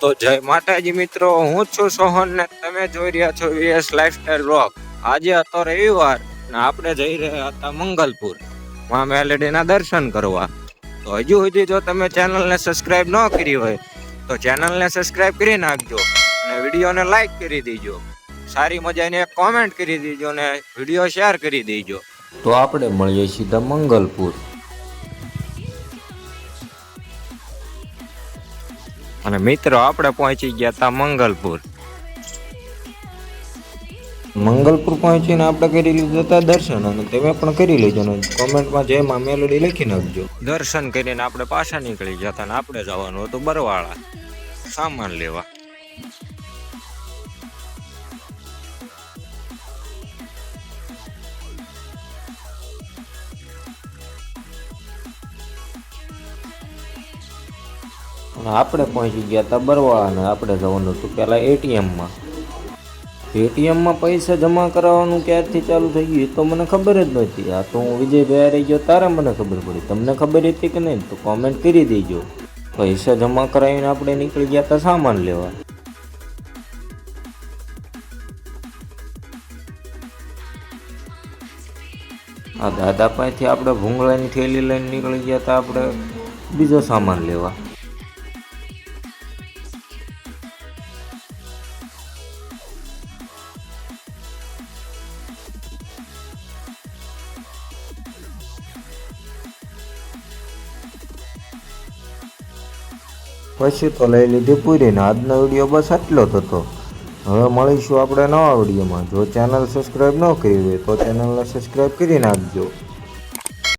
તો જય માતાજી મિત્રો, હું છું સોહન ને તમે જોઈ રહ્યા છો વીએસ લાઈફસ્ટાઈલ રોક આજે હતો રવિવાર ને આપણે જઈ રહ્યા હતા મંગલપુર. માં મેલેડીના દર્શન કરવા. તો હજુ સુધી જો તમે ચેનલને સબસ્ક્રાઇબ ન કરી હોય, તો ચેનલને સબસ્ક્રાઇબ કરી નાખજો અને વિડીયોને લાઈક કરી દેજો. સારી મજાની એક કોમેન્ટ કરી દેજો ને વીડિયો શેર કરી દેજો. તો આપણે મળીએ સીધા મંગલપુર. અને મિત્રો આપણે પહોંચી ગયા હતા મંગલપુર. મંગલપુર પહોંચીને આપણે કરી લીધા હતા દર્શન અને તમે પણ કરી લેજો ને કોમેન્ટમાં જય માં મેલોડી લખી નાખજો. દર્શન કરીને આપણે પાછા નીકળી જતા ને આપણે જવાનું હતું બરવાળા સામાન લેવા. આપણે પહોંચી ગયા હતા બરવાળાને આપણે જવાનું હતું પહેલાં એટીએમમાં એટીએમમાં પૈસા જમા કરાવવાનું ક્યારથી ચાલુ થઈ ગયું તો મને ખબર જ નહોતી. આ તો હું વિજયભાઈ રહી ગયો તારે મને ખબર પડી. તમને ખબર હતી કે નહીં? તો કોમેન્ટ કરી દેજો. પૈસા જમા કરાવીને આપણે નીકળી ગયા હતા સામાન લેવા. આ દાદા પાસેથી આપણે ભૂંગળાની થેલી લઈને નીકળી ગયા હતા આપણે બીજો સામાન લેવા. પછી તો લઈ લીધી પૂરીને. આજનો વીડિયો બસ આટલો જ હતો. હવે મળીશું આપણે નવા વિડીયોમાં. જો ચેનલ સબસ્ક્રાઈબ ન કરી હોય તો ચેનલને સબસ્ક્રાઈબ કરી નાખજો.